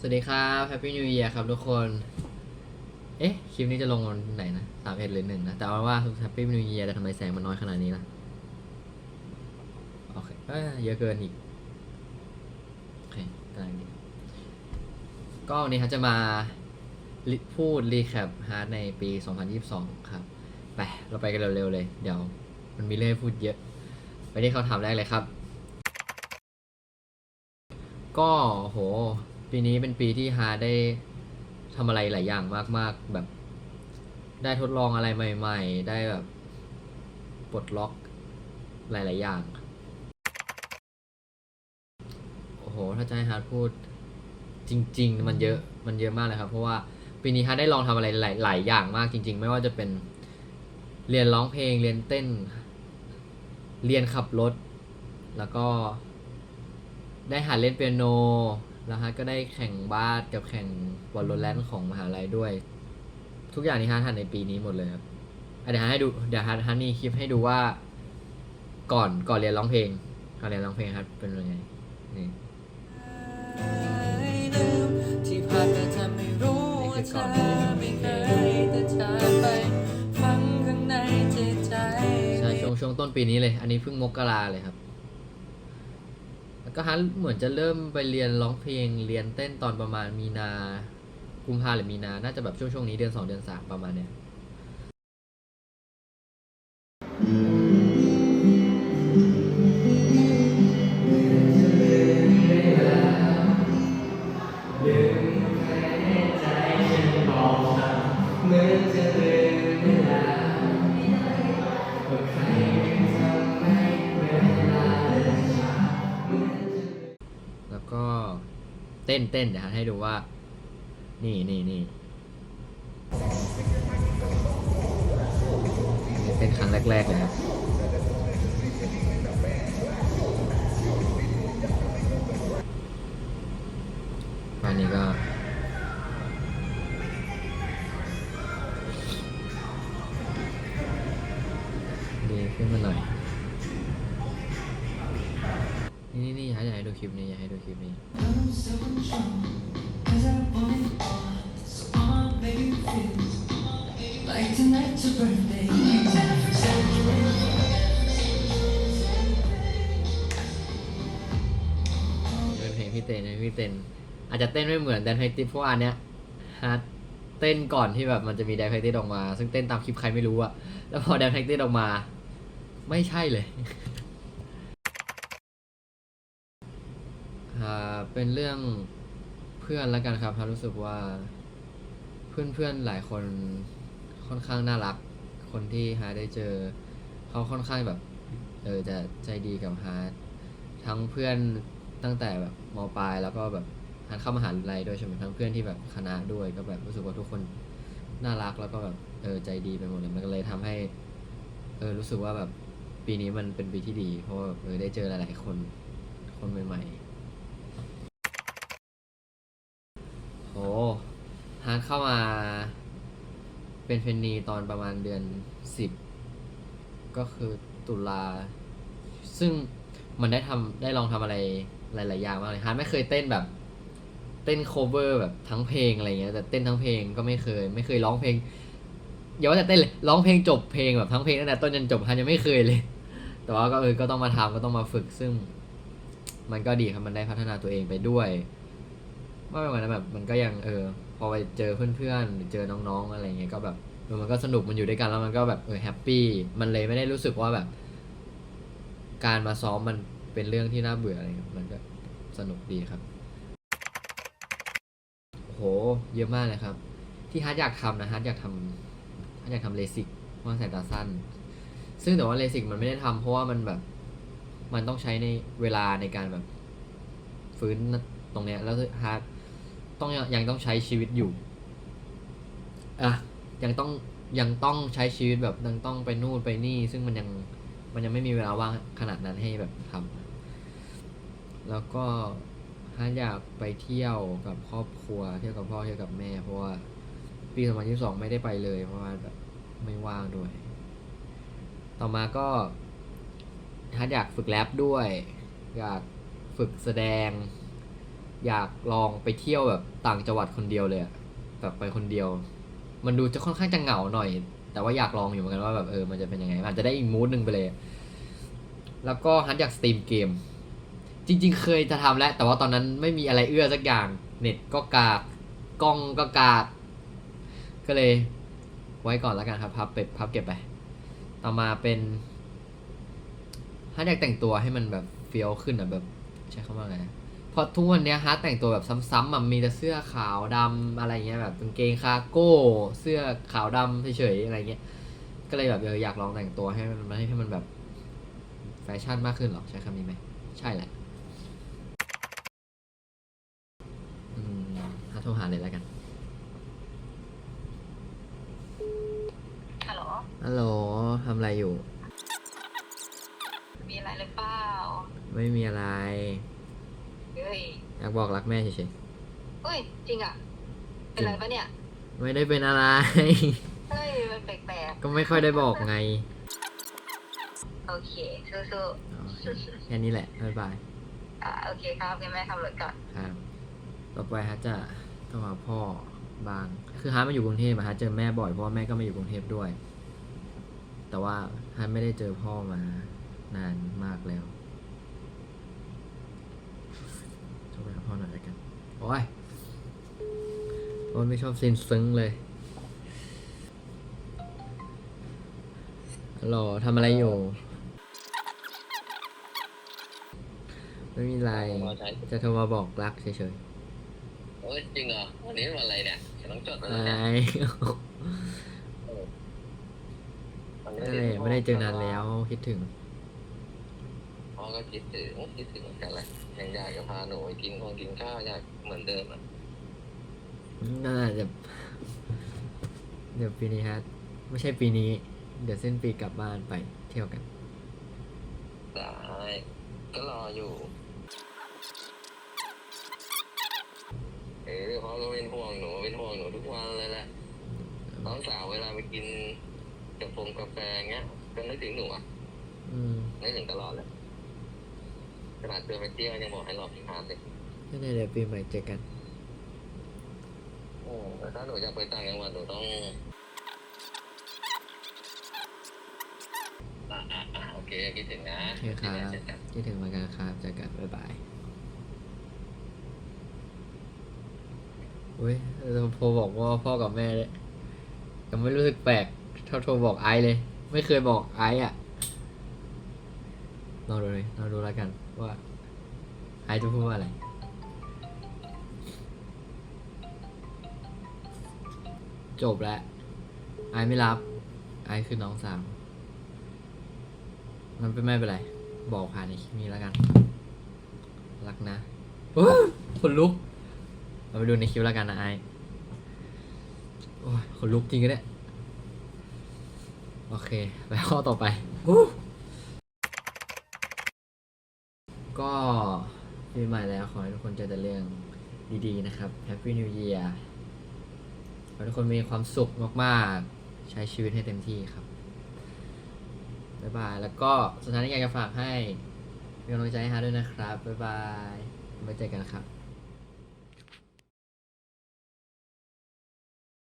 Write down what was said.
สวัสดีครับ Happy New Year ครับทุกคน เอ๊ะ คลิปนี้จะลงวันไหนนะสามเอ็ดหรือหนึ่งนะ แต่เอาว่า Happy New Year แต่ทำไมแสงมันน้อยขนาดนี้ล่ะโอเคเอ้ยเยอะเกินอีก โอเคกำลังดีก็วันนี้ครับจะมาพูดรีแคปฮาร์ดในปี 2022 ครับ ไป เราไปกันเร็วๆเลย เดี๋ยว มันมีเรื่องพูดเยอะ ไปที่เขาถามแรกเลยครับ ก็โห ปีนี้เป็นปีที่ฮาได้ทำอะไรหลายอย่างมาก ๆ แบบ ได้ทดลองอะไรใหม่ ๆ ได้แบบปลดล็อกหลาย ๆ อย่าง โอ้โห ถ้าจะให้ฮาร์ดพูดจริง ๆ มันเยอะ มันเยอะมากเลยครับ เพราะว่าปีนี้ฮาร์ดได้ลองทำอะไรหลายหลายอย่างมากจริง ๆ ไม่ว่าจะเป็นเรียนร้องเพลง เรียนเต้น เรียนขับรถ แล้วก็ได้หัดเล่นเปียโน แล้วฮะก็ได้แข่งบาสกับแข่งวอลเลย์แลนด์ของมหาลัยด้วย ทุกอย่างนี้ฮะทันในปีนี้หมดเลยครับอะเดี๋ยวฮะให้ดูเดี๋ยวฮะฮะมีคลิปให้ดูว่า ก่อนก่อนเรียนร้องเพลงก่อนเรียนร้องเพลงครับเป็นยังไงนี่ที่ผ่านมาทำให้รู้ว่าเธอไม่เคยแต่เธอไปฟังข้างในจิตใจใช่ช่วงช่วงต้นปีนี้เลย อันนี้เพิ่งมกราเลยครับ แล้วก็ฮันเหมือนจะเริ่มไปเรียนร้องเพลงเรียนเต้นตอนประมาณมีนากุมภาหรือมีนา น่าจะแบบช่วงช่วงนี้เดือนสองเดือนสามประมาณเนี้ยแเต้นเต้นเดี๋ยวให้ดูว่า นี่นี่นี่เป็นครั้งแรก ๆ เลยครับวันนี้ก็ คลิปนี้อยากให้ดูคลิปนี้ Like tonight's your birthday เป็นเพลงพี่เต้นนะพี่เต้นอาจจะเต้นไม่เหมือนแดนไฮติเพราะว่าอันเนี้ยฮาร์ดเต้นก่อนที่แบบมันจะมีแดนไฮติออกมา ซึ่งเต้นตามคลิปใครไม่รู้อะแล้วพอแดนไฮติออกมา ไม่ใช่เลย อ่า เป็นเรื่องเพื่อนแล้วกันครับฮารู้สึกว่าเพื่อนๆหลายคนค่อนข้างน่ารัก คนที่ฮาร์ได้เจอ เขาค่อนข้างแบบเออจะใจดีกับฮาร์ทั้งเพื่อนตั้งแต่แบบมปลายแล้วก็แบบทันเข้ามหาลัยด้วยใช่ไหมทั้งเพื่อนที่แบบคณะด้วยก็แบบรู้สึกว่าทุกคนน่ารักแล้วก็แบบเออใจดีไปหมดเลยมันก็เลยทำให้เออรู้สึกว่าแบบปีนี้มันเป็นปีที่ดี เพราะว่าเออได้เจอหลาย ๆ คนคนใหม่ ๆโหฮาร์ดเข้ามาเป็นเทรนนีตอนประมาณเดือนสิบก็คือตุลา ซึ่งมันได้ทำได้ลองทำอะไรหลาย ๆ อย่างมากเลยฮาร์ดไม่เคยเต้นแบบ เต้น cover แบบทั้งเพลงอะไรเงี้ยแต่เต้นทั้งเพลงก็ไม่เคย ไม่เคยร้องเพลงอย่าว่าแต่เต้นเลยร้องเพลงจบเพลงแบบทั้งเพลงตั้งแต่ต้นจนจบฮาร์ดยังไม่เคยเลย แต่ว่าก็เออก็ต้องมาทำก็ต้องมาฝึกซึ่ง มันก็ดีครับมันได้พัฒนาตัวเองไปด้วยมากไปกว่านั้นแบบมันก็ยังเออ พอไปเจอเพื่อนๆหรือเจอน้องๆอะไรเงี้ยก็แบบมันก็สนุกมันอยู่ด้วยกันแล้วมันก็แบบเออแฮปปี้มันเลยไม่ได้รู้สึกว่าแบบ การมาซ้อมมันเป็นเรื่องที่น่าเบื่ออะไรครับมันก็สนุกดีครับโหเยอะมากเลยครับ ที่ฮัทอยากทำนะฮัทอยากทำฮัทอยากทำเลสิกเพราะว่าสายตาสั้น ซึ่งแต่ว่าเลสิกมันไม่ได้ทำเพราะว่ามันแบบ มันต้องใช้ในเวลาในการแบบ ฟื้นตรงเนี้ยแล้วฮาร์ด ต้องยังยังต้องใช้ชีวิตอยู่อะยังต้องยังต้องใช้ชีวิตแบบยังต้องไปนู่นไปนี่ ซึ่งมันยังมันยังไม่มีเวลาว่างขนาดนั้นให้แบบทำแล้วก็ถ้าอยากไปเที่ยวกับครอบครัว เที่ยวกับพ่อเที่ยวกับแม่ เพราะว่าปี2022ไม่ได้ไปเลย เพราะว่าแบบไม่ว่างด้วย ต่อมาก็ถ้าอยากฝึกแรปด้วย อยากฝึกแสดง อยากลองไปเที่ยวแบบต่างจังหวัดคนเดียวเลยอะแบบไปคนเดียว มันดูจะค่อนข้างจะเหงาหน่อย แต่ว่าอยากลองอยู่เหมือนกันว่าแบบเออมันจะเป็นยังไงอาจจะได้อีกมูดหนึ่งไปเลย แล้วก็ฮัทอยากสตรีมเกม จริง ๆ เคยจะทำแล้ว แต่ว่าตอนนั้นไม่มีอะไรเอื้อสักอย่าง เน็ตก็กากกล้องก็กากก็เลยไว้ก่อนแล้วกันครับพับไปพับเก็บไป ต่อมาเป็นฮัทอยากแต่งตัวให้มันแบบเฟี้ยวขึ้นอะแบบใช้คำว่าไง ราะทุกวันเนี้ยฮัทแต่งตัวแบบซ้ำๆอะมีแต่เสื้อขาวดำอะไรเงี้ยแบบกางเกงคาร์โก้เสื้อขาวดำเฉยๆอะไรเงี้ยก็เลยแบบเอออยากลองแต่งตัวให้มันให้มันแบบแฟชั่นมากขึ้นหรอใช้คำนี้ไหมใช่แหละอืมฮัทโทรหาเลยแล้วกันฮัลโหลฮัลโหลทำอะไรอยู่ มีอะไรหรือเปล่า ไม่มีอะไรเฮ้ย อยากบอกรักแม่เฉยเฮ้ยจริงอะ เป็นไรปะเนี่ยๆไม่ได้เป็นอะไร เฮ้ยมันแปลกก็ไม่ค่อยได้บอกไงๆโอเคสู้โอเคแค่นี้แหละบ๊ายบายๆอ่าโอเคครับงั้นแม่ทำรถก่อน ครับต่อไปฮัทจะโทรหาพ่อบาง คือฮัทมาอยู่กรุงเทพอะฮัทเจอแม่บ่อยเพราะว่าแม่ก็มาอยู่กรุงเทพด้วย แต่ว่าฮัทไม่ได้เจอพ่อมานานมากแล้ว โทรไปหาพ่อหน่อยแล้วกัน โอ้ยโอ้ยไม่ชอบซินซึ้งเลยฮัลโหลทำอะไรอยู่ ไม่มีไร มาใช้จะโทรมาบอกรักเฉยโอ้ยจริงเหรอวันนี้วันอะไรเนี่ยฉันต้องจดๆไว้ไมแล้วเนี่ย่วันนี้นั่นแหละไม่ได้เจอนานแล้วคิดถึงพ่อ ก็คิดถึงคิดถึงเหมือนกันแหละยังอยากจะพาหนูไปกินของกินข้าวอยากเหมือนเดิมอะน่าจะเดี๋ยวปีนี้ฮะไม่ใช่ปีนี้ เดี๋ยวสิ้นปีกลับบ้านไปเที่ยวกันได้ก็รออยู่เออพ่อก็เป็นห่วงหนูเป็นห่วงหนูทุกวันเลยแหละน้องสาวเวลาไปกินกาแฟกาแฟเงี้ยก็นึกถึงหนูอะอืมนึกถึงตลอดเลย ขนาดเดินไปเที่ยวยังบอกให้รอพี่พานเลยก็ได้เดี๋ยวปีใหม่เจอกันโอ้แต่ถ้าหนูอยากไปต่างจังหวัดหนูต้องอะอะอะโอเคคิดถึงนะโอเคครับเจอกันคิดถึงเหมือนกันครับเจอกันบ๊ายบายอุ้ยโทรบอกว่าพ่อกับแม่เลยยังไม่รู้สึกแปลกเท่าโทรบอกไอซ์เลย ไม่เคยบอกไอซ์อะลองดูเลยลองดูแล้วกัน ว่าไอจะพูดว่าอะไร จบแล้ว ไอไม่รับ ไอคือน้องสาวมันเป็นไม่เป็นไร บอกผ่านในคลิปนี้แล้วกัน รักนะโอ้ยขนลุก เราไปดูในคลิปแล้วกันนะไอโอ้ยขนลุกจริงกันเนี่ยโอเค ไปข้อต่อไปฮู้ก็ ปีใหม่แล้วขอให้ทุกคนเจอแต่เรื่องดีๆนะครับ Happy New Year ขอให้ทุกคนมีความสุขมากๆ ใช้ชีวิตให้เต็มที่ครับบ๊ายบาย แล้วก็สุดท้ายนี้อยากจะฝากให้เป็นกำลังใจให้ฮาร์ดด้วยนะครับบ๊ายบายไว้เจอกันครับ